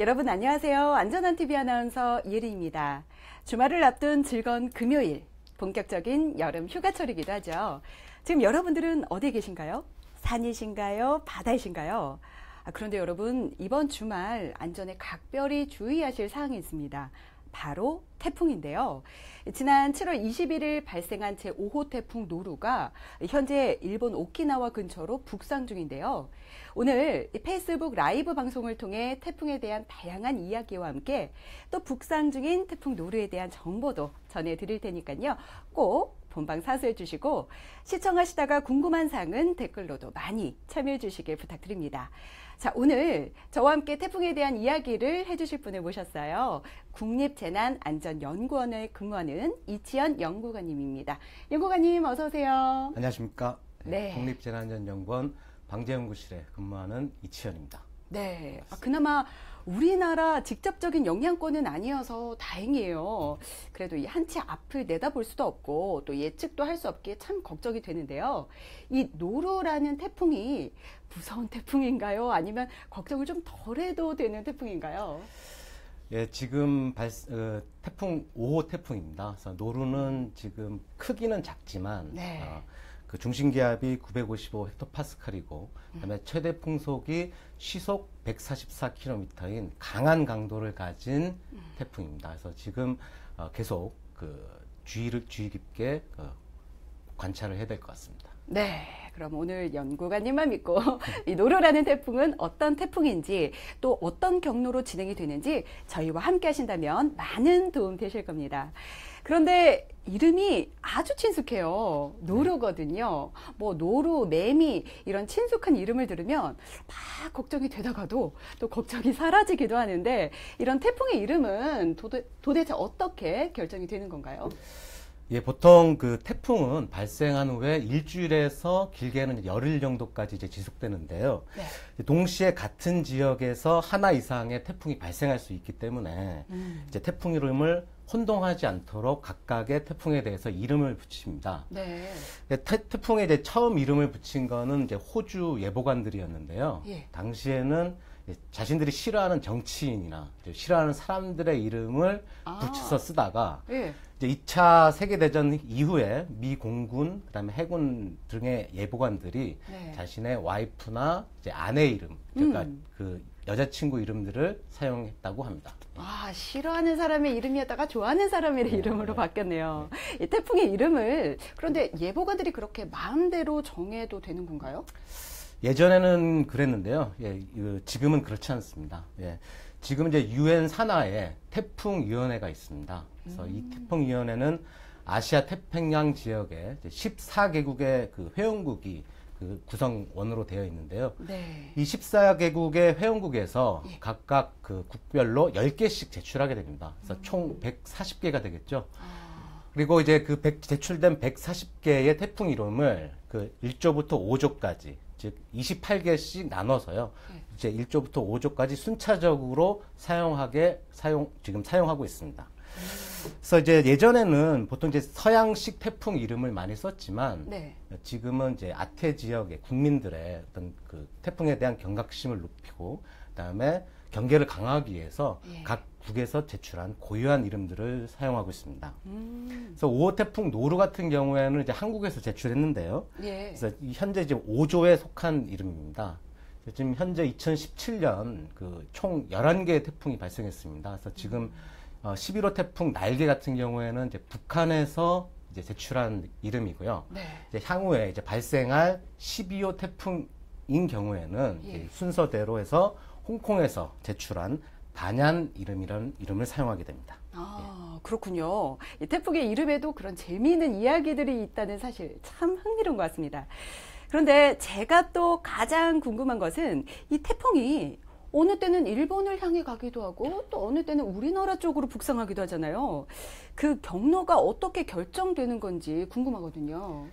여러분 안녕하세요. 안전한 TV 아나운서 이혜리입니다. 주말을 앞둔 즐거운 금요일, 본격적인 여름 휴가철이기도 하죠. 지금 여러분들은 어디에 계신가요? 산이신가요? 바다이신가요? 아, 그런데 여러분, 이번 주말 안전에 각별히 주의하실 사항이 있습니다. 바로 태풍인데요. 지난 7월 21일 발생한 제5호 태풍 노루가 현재 일본 오키나와 근처로 북상 중인데요. 오늘 페이스북 라이브 방송을 통해 태풍에 대한 다양한 이야기와 함께 또 북상 중인 태풍 노루에 대한 정보도 전해드릴 테니까요. 꼭 본방 사수해 주시고 시청하시다가 궁금한 사항은 댓글로도 많이 참여해 주시길 부탁드립니다. 자, 오늘 저와 함께 태풍에 대한 이야기를 해 주실 분을 모셨어요. 국립재난안전연구원에 근무하는 이치현 연구관님입니다. 연구관님 어서 오세요. 안녕하십니까. 네. 국립재난안전연구원 방재연구실에 근무하는 이치현입니다. 네. 아, 그나마 우리나라 직접적인 영향권은 아니어서 다행이에요. 그래도 이 한치 앞을 내다볼 수도 없고 또 예측도 할 수 없기에 참 걱정이 되는데요. 이 노루라는 태풍이 무서운 태풍인가요? 아니면 걱정을 좀 덜해도 되는 태풍인가요? 예, 지금 발, 어, 태풍 5호 태풍입니다. 그래서 노루는 지금 크기는 작지만 네. 어, 그 중심 기압이 955 헥토파스칼이고 그다음에 최대 풍속이 시속 144km인 강한 강도를 가진 태풍입니다. 그래서 지금 어, 계속 그 주의를 주의 깊게 어, 관찰을 해야 될 것 같습니다. 네. 그럼 오늘 연구관님만 믿고 이 노루라는 태풍은 어떤 태풍인지 또 어떤 경로로 진행이 되는지 저희와 함께 하신다면 많은 도움 되실 겁니다. 그런데 이름이 아주 친숙해요. 노루거든요. 뭐 노루, 매미 이런 친숙한 이름을 들으면 막 걱정이 되다가도 또 걱정이 사라지기도 하는데 이런 태풍의 이름은 도대, 도대체 어떻게 결정이 되는 건가요? 예, 보통 그 태풍은 발생한 후에 일주일에서 길게는 열흘 정도까지 이제 지속되는데요. 네. 동시에 같은 지역에서 하나 이상의 태풍이 발생할 수 있기 때문에 음. 이제 태풍 이름을 혼동하지 않도록 각각의 태풍에 대해서 이름을 붙입니다. 네. 태, 태풍에 이제 처음 이름을 붙인 거는 이제 호주 예보관들이었는데요. 예. 당시에는 자신들이 싫어하는 정치인이나 싫어하는 사람들의 이름을 아. 붙여서 쓰다가 예. 이제 2차 세계대전 이후에 미 공군, 그 다음에 해군 등의 예보관들이 네. 자신의 와이프나 이제 아내 이름, 그러니까 음. 그 여자친구 이름들을 사용했다고 합니다. 아, 싫어하는 사람의 이름이었다가 좋아하는 사람의 이름으로 바뀌었네요. 이 태풍의 이름을 그런데 예보가들이 그렇게 마음대로 정해도 되는 건가요? 예전에는 그랬는데요. 예, 그 지금은 그렇지 않습니다. 예. 지금 이제 유엔 산하에 태풍위원회가 있습니다. 그래서 이 태풍위원회는 아시아 태평양 지역에 14개국의 그 회원국이 그 구성원으로 되어 있는데요. 네. 이 14개국의 회원국에서 각각 그 국별로 10개씩 제출하게 됩니다. 그래서 총 140개가 되겠죠. 그리고 이제 그 100 제출된 140개의 태풍 이름을 그 1조부터 5조까지 즉 28개씩 나눠서요. 이제 1조부터 5조까지 순차적으로 사용하게 사용 지금 사용하고 있습니다. 그래서 이제 예전에는 보통 이제 서양식 태풍 이름을 많이 썼지만 네. 지금은 이제 아태 지역의 국민들의 어떤 그 태풍에 대한 경각심을 높이고 그다음에 경계를 강화하기 위해서 예. 각 국에서 제출한 고유한 이름들을 사용하고 있습니다. 음. 그래서 5호 태풍 노루 같은 경우에는 이제 한국에서 제출했는데요. 예. 그래서 이 현재 이제 5조에 속한 이름입니다. 지금 현재 2017년 그 총 11개의 태풍이 발생했습니다. 그래서 지금 어, 11호 태풍 날개 같은 경우에는 이제 북한에서 이제 제출한 이름이고요. 네. 이제 향후에 이제 발생할 12호 태풍인 경우에는 예. 순서대로 해서 홍콩에서 제출한 반얀 이름이라는 이름을 사용하게 됩니다. 아, 그렇군요. 이 태풍의 이름에도 그런 재미있는 이야기들이 있다는 사실 참 흥미로운 것 같습니다. 그런데 제가 또 가장 궁금한 것은 이 태풍이 어느 때는 일본을 향해 가기도 하고 또 어느 때는 우리나라 쪽으로 북상하기도 하잖아요. 그 경로가 어떻게 결정되는 건지 궁금하거든요.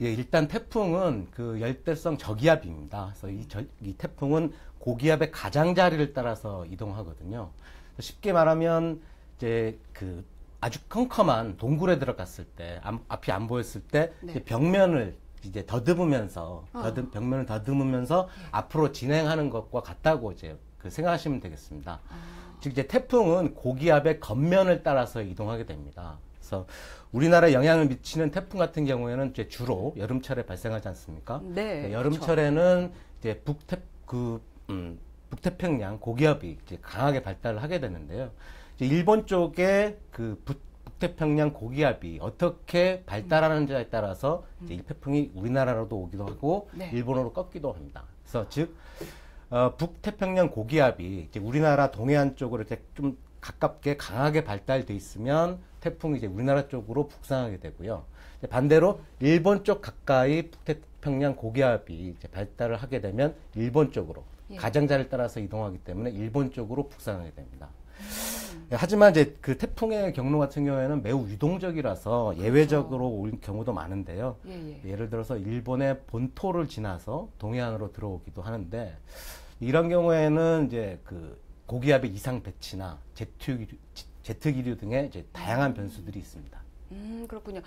예, 일단 태풍은 그 열대성 저기압입니다. 그래서 이, 저- 이 태풍은 고기압의 가장자리를 따라서 이동하거든요. 쉽게 말하면 이제 그 아주 컴컴한 동굴에 들어갔을 때 앞, 앞이 안 보였을 때 네. 이제 벽면을 이제 더듬으면서 어. 더듬, 벽면을 더듬으면서 앞으로 진행하는 것과 같다고 이제 그 생각하시면 되겠습니다. 즉 이제 태풍은 고기압의 겉면을 따라서 이동하게 됩니다. 그래서 우리나라에 영향을 미치는 태풍 같은 경우에는 이제 주로 여름철에 발생하지 않습니까? 네, 여름철에는 이제 북태 그 음, 북태평양 고기압이 이제 강하게 발달을 하게 되는데요. 일본 쪽에 그 북, 북태평양 고기압이 어떻게 발달하는지에 따라서 이제 이 태풍이 우리나라로도 오기도 하고 네. 일본으로 꺾기도 합니다. 그래서 즉 어, 북태평양 고기압이 이제 우리나라 동해안 쪽으로 이렇게 좀 가깝게 강하게 발달돼 있으면 태풍이 이제 우리나라 쪽으로 북상하게 되고요. 반대로 일본 쪽 가까이 북태평양 고기압이 이제 발달을 하게 되면 일본 쪽으로 예. 가장자를 따라서 이동하기 때문에 일본 쪽으로 북상하게 됩니다. 예, 하지만 이제 그 태풍의 경로 같은 경우에는 매우 유동적이라서 예외적으로 올 경우도 많은데요. 예, 예. 예를 들어서 일본의 본토를 지나서 동해안으로 들어오기도 하는데 이런 경우에는 이제 그 고기압의 이상 배치나 제트 제트 기류 등의 이제 다양한 변수들이 있습니다. 음, 그렇군요.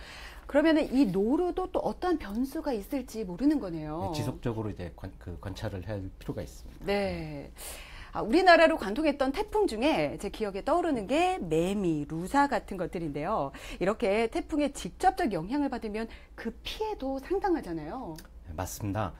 그러면은 이 노루도 또 어떠한 변수가 있을지 모르는 거네요. 네, 지속적으로 이제 관, 그 관찰을 할 필요가 있습니다. 네. 아, 우리나라로 관통했던 태풍 중에 제 기억에 떠오르는 게 매미, 루사 같은 것들인데요. 이렇게 태풍의 직접적 영향을 받으면 그 피해도 상당하잖아요. 네, 맞습니다.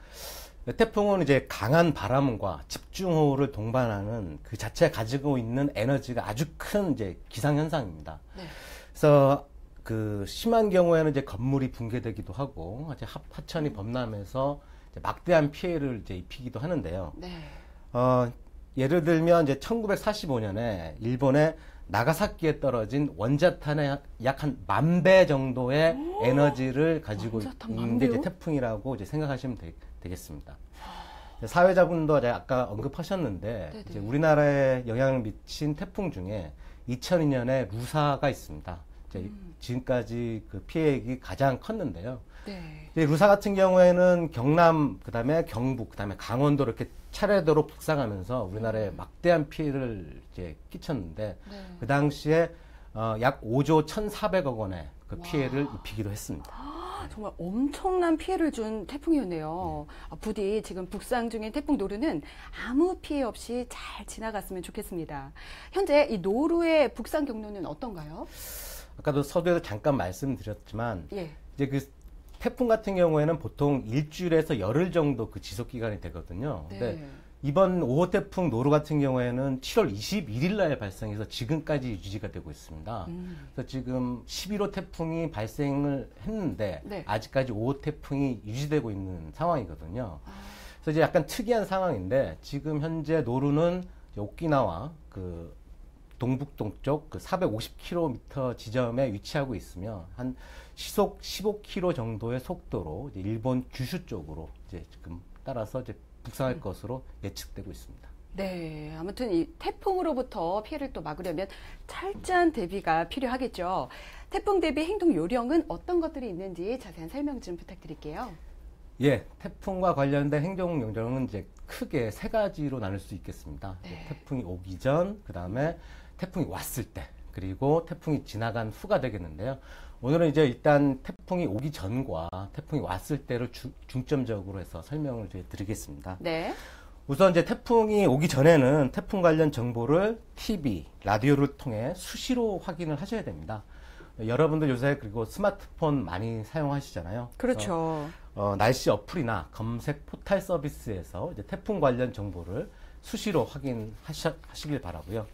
태풍은 이제 강한 바람과 집중호우를 동반하는 그 자체가 가지고 있는 에너지가 아주 큰 이제 기상 현상입니다. 네. 그래서 그 심한 경우에는 이제 건물이 붕괴되기도 하고 이제 하, 하천이 범람해서 이제 막대한 피해를 이제 입히기도 하는데요. 네. 어, 예를 들면 이제 1945년에 일본의 나가사키에 떨어진 원자탄의 약 한 만 배 정도의 에너지를 가지고 있는 게 이제? 태풍이라고 이제 생각하시면 되, 겠습니다 사회자분도 아까 언급하셨는데 네네. 이제 우리나라에 영향을 미친 태풍 중에 2002년에 루사가 있습니다. 이제 음. 지금까지 그 피해액이 가장 컸는데요. 네. 이제 루사 같은 경우에는 경남, 그 다음에 경북, 그 다음에 강원도 이렇게 차례대로 북상하면서 우리나라에 막대한 피해를 이제 끼쳤는데 음. 네. 그 당시에 어, 약 5조 1,400억 원의 그 와. 피해를 입히기도 했습니다. 아, 정말 엄청난 피해를 준 태풍이었네요. 아, 부디 지금 북상 중인 태풍 노루는 아무 피해 없이 잘 지나갔으면 좋겠습니다. 현재 이 노루의 북상 경로는 어떤가요? 아까도 서두에서 잠깐 말씀드렸지만 예. 이제 그 태풍 같은 경우에는 보통 일주일에서 열흘 정도 그 지속 기간이 되거든요. 근데 네. 이번 5호 태풍 노루 같은 경우에는 7월 21일 날 발생해서 지금까지 유지가 되고 있습니다. 음. 그래서 지금 11호 태풍이 발생을 했는데 네. 아직까지 5호 태풍이 유지되고 있는 상황이거든요. 아. 그래서 이제 약간 특이한 상황인데 지금 현재 노루는 오키나와 그 동북동쪽 그 450km 지점에 위치하고 있으며 한 시속 15km 정도의 속도로 일본 규슈 쪽으로 이제 지금 따라서 이제 북상할 음. 것으로 예측되고 있습니다. 네, 아무튼 이 태풍으로부터 피해를 또 막으려면 철저한 대비가 필요하겠죠. 태풍 대비 행동 요령은 어떤 것들이 있는지 자세한 설명 좀 부탁드릴게요. 예, 태풍과 관련된 행동 요령은 이제 크게 세 가지로 나눌 수 있겠습니다. 네. 태풍이 오기 전, 그 다음에 태풍이 왔을 때, 그리고 태풍이 지나간 후가 되겠는데요. 오늘은 이제 일단 태풍이 오기 전과 태풍이 왔을 때를 주- 중점적으로 해서 설명을 드리겠습니다. 네. 우선 이제 태풍이 오기 전에는 태풍 관련 정보를 TV, 라디오를 통해 수시로 확인을 하셔야 됩니다. 여러분들 요새 그리고 스마트폰 많이 사용하시잖아요. 그렇죠. 어, 날씨 어플이나 검색 포탈 서비스에서 이제 태풍 관련 정보를 수시로 확인하시길 바라고요.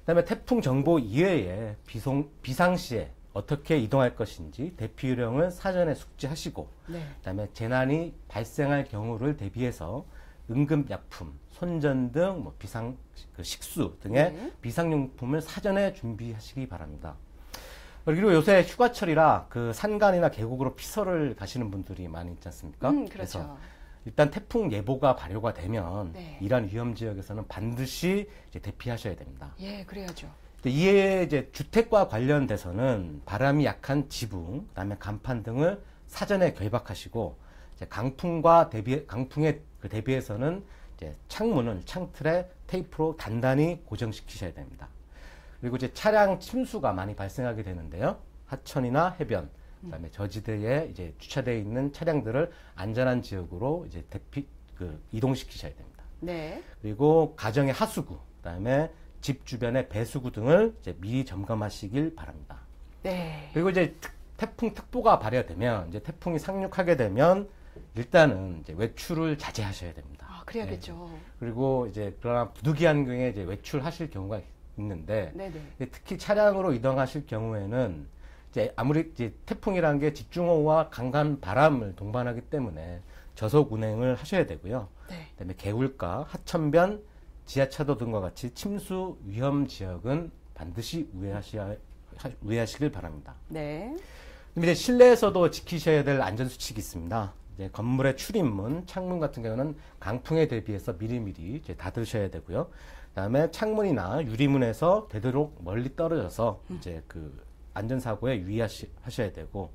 그다음에 태풍 정보 이외에 비송, 비상시에 어떻게 이동할 것인지 대피 요령을 사전에 숙지하시고 네. 그다음에 재난이 발생할 경우를 대비해서 응급약품, 손전 등 뭐 비상 그 식수 등의 네. 비상용품을 사전에 준비하시기 바랍니다. 그리고 요새 휴가철이라 그 산간이나 계곡으로 피서를 가시는 분들이 많이 있지 않습니까? 음, 그래서 그렇죠. 일단 태풍 예보가 발효가 되면 네. 이러한 위험 지역에서는 반드시 대피하셔야 됩니다. 예, 그래야죠. 이에 이제 주택과 관련돼서는 바람이 약한 지붕, 그다음에 간판 등을 사전에 결박하시고 이제 강풍과 대비 강풍에 그 대비해서는 이제 창문을 창틀에 테이프로 단단히 고정시키셔야 됩니다. 그리고 이제 차량 침수가 많이 발생하게 되는데요. 하천이나 해변, 그다음에 저지대에 이제 주차되어 있는 차량들을 안전한 지역으로 이제 대피 그 이동시키셔야 됩니다. 네. 그리고 가정의 하수구, 그다음에 집 주변의 배수구 등을 이제 미리 점검하시길 바랍니다. 네. 그리고 이제 특- 태풍 특보가 발효되면 이제 태풍이 상륙하게 되면 일단은 이제 외출을 자제하셔야 됩니다. 아, 그래야겠죠. 그리고 이제 그러나 부득이한 경우에 이제 외출하실 경우가 있는데 네, 네. 근데 특히 차량으로 이동하실 경우에는 이제 아무리 이제 태풍이라는 게 집중호우와 강한 바람을 동반하기 때문에 저속 운행을 하셔야 되고요. 네. 그다음에 개울가, 하천변, 지하차도 등과 같이 침수 위험 지역은 반드시 우회하셔야 하- 우회하시길 바랍니다. 네. 이제 실내에서도 지키셔야 될 안전 수칙이 있습니다. 이제 건물의 출입문, 창문 같은 경우는 강풍에 대비해서 미리미리 이제 닫으셔야 되고요. 그다음에 창문이나 유리문에서 되도록 멀리 떨어져서 이제 그 안전 사고에 유의하셔야 되고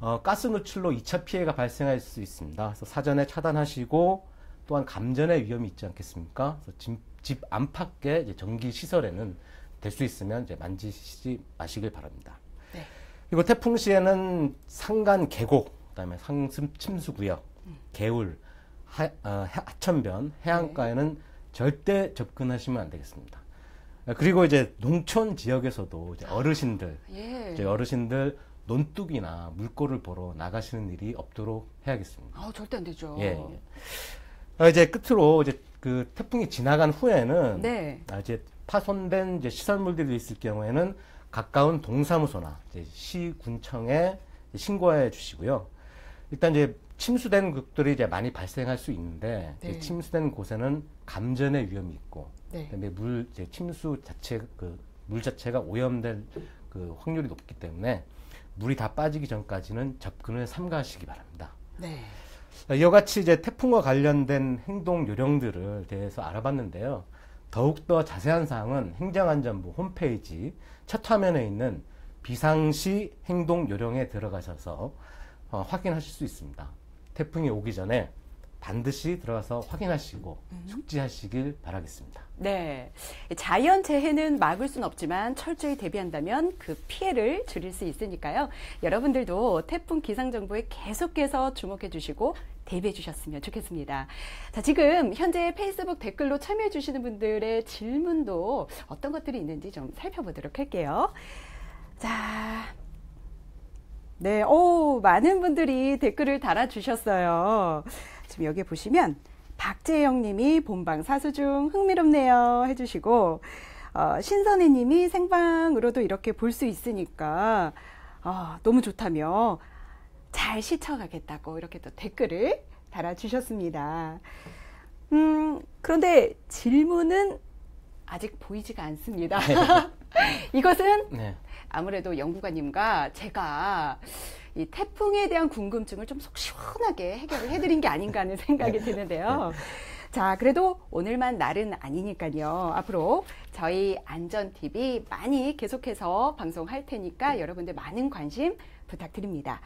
어, 가스 누출로 2차 피해가 발생할 수 있습니다. 그래서 사전에 차단하시고 또한 감전의 위험이 있지 않겠습니까? 그래서 집, 집 안팎의 전기 시설에는 될 수 있으면 이제 만지시지 마시길 바랍니다. 네. 그리고 태풍 시에는 상간 계곡, 그다음에 상습 침수 구역, 개울, 하, 어, 하- 하천변, 해안가에는 절대 접근하시면 안 되겠습니다. 어, 그리고 이제 농촌 지역에서도 이제 어르신들, 예. 이제 어르신들 논둑이나 물고를 보러 나가시는 일이 없도록 해야겠습니다. 아, 절대 안 되죠. 예. 예. 어, 이제 끝으로 이제 그 태풍이 지나간 후에는 네. 아, 이제 파손된 이제 시설물들이 있을 경우에는 가까운 동사무소나 이제 시군청에 신고해 주시고요. 일단 이제 침수된 곳들이 이제 많이 발생할 수 있는데 네. 침수된 곳에는 감전의 위험이 있고 네. 그다음에 물 이제 침수 자체 그 물 자체가 오염될 그 확률이 높기 때문에 물이 다 빠지기 전까지는 접근을 삼가하시기 바랍니다. 네. 이와 같이 이제 태풍과 관련된 행동 요령들을 대해서 알아봤는데요. 더욱더 자세한 사항은 행정안전부 홈페이지 첫 화면에 있는 비상시 행동 요령에 들어가셔서 어, 확인하실 수 있습니다. 태풍이 오기 전에 반드시 들어가서 확인하시고 숙지하시길 바라겠습니다. 네. 자연 재해는 막을 수는 없지만 철저히 대비한다면 그 피해를 줄일 수 있으니까요. 여러분들도 태풍 기상 정보에 계속해서 주목해 주시고 대비해 주셨으면 좋겠습니다. 자, 지금 현재 페이스북 댓글로 참여해 주시는 분들의 질문도 어떤 것들이 있는지 좀 살펴보도록 할게요. 자, 네, 오, 많은 분들이 댓글을 달아주셨어요. 지금 여기 보시면, 박재영 님이 본방 사수 중 흥미롭네요 해주시고, 어, 신선혜 님이 생방으로도 이렇게 볼 수 있으니까, 아, 너무 좋다며, 잘 시청하겠다고 이렇게 또 댓글을 달아주셨습니다. 음, 그런데 질문은 아직 보이지가 않습니다. 이것은 네. 아무래도 연구관님과 제가 이 태풍에 대한 궁금증을 좀 속 시원하게 해결을 해드린 게 아닌가 하는 생각이 드는데요. 자, 그래도 오늘만 날은 아니니까요. 앞으로 저희 안전TV 많이 계속해서 방송할 테니까 여러분들 많은 관심 부탁드립니다.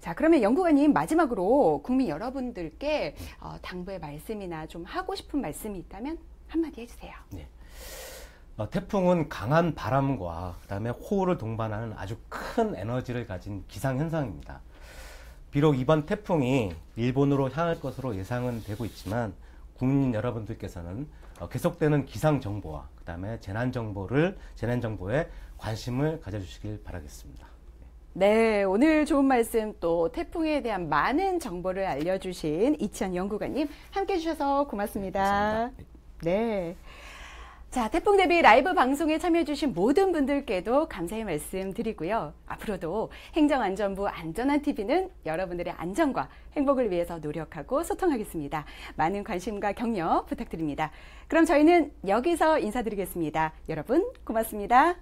자, 그러면 연구관님 마지막으로 국민 여러분들께 어, 당부의 말씀이나 좀 하고 싶은 말씀이 있다면 한마디 해주세요. 어, 태풍은 강한 바람과 그다음에 호우를 동반하는 아주 큰 에너지를 가진 기상 현상입니다. 비록 이번 태풍이 일본으로 향할 것으로 예상은 되고 있지만 국민 여러분들께서는 어, 계속되는 기상 정보와 그다음에 재난 정보를 재난 정보에 관심을 가져주시길 바라겠습니다. 네, 오늘 좋은 말씀 또 태풍에 대한 많은 정보를 알려주신 이치현 연구관님 함께 해주셔서 고맙습니다. 감사합니다. 네. 자, 태풍 대비 라이브 방송에 참여해주신 모든 분들께도 감사의 말씀 드리고요. 앞으로도 행정안전부 안전한 TV는 여러분들의 안전과 행복을 위해서 노력하고 소통하겠습니다. 많은 관심과 격려 부탁드립니다. 그럼 저희는 여기서 인사드리겠습니다. 여러분, 고맙습니다.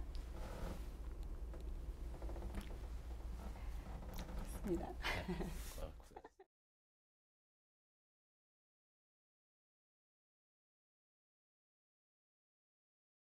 고맙습니다. 네.